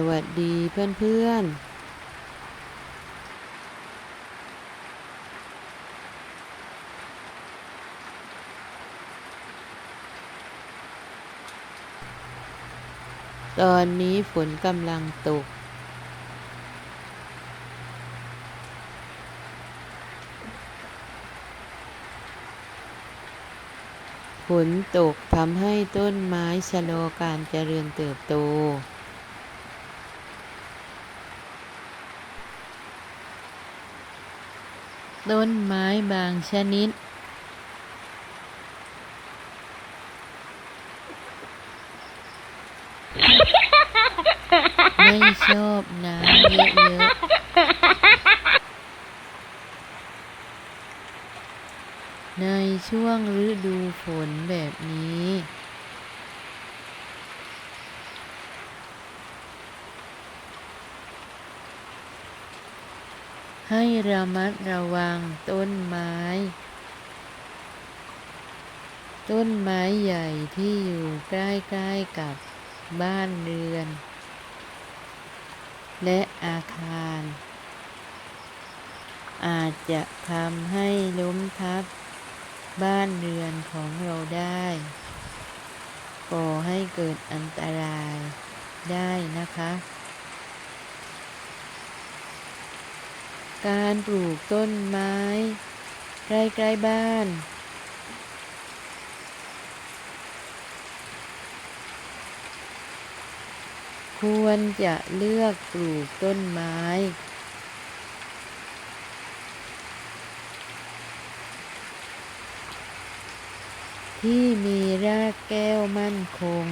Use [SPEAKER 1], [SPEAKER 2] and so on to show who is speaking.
[SPEAKER 1] สวัสดีเพื่อนๆตอนนี้ฝนกำลังตก ฝนตกทำให้ต้นไม้ชะลอการเจริญเติบโต ต้นไม้บางชนิด ไม่ชอบน้ำเยอะๆในช่วงฤดูฝนแบบนี้ ให้ระมัดระวังต้นไม้ ต้นไม้ใหญ่ที่อยู่ใกล้ๆกับบ้านเรือน และอาคาร อาจจะทำให้ล้มทับบ้านเรือนของเราได้ก่อให้เกิดอันตรายได้นะคะ การปลูกต้นไม้ ใกล้ๆบ้าน ควรจะเลือกปลูกต้นไม้ ที่มีรากแก้วมั่นคง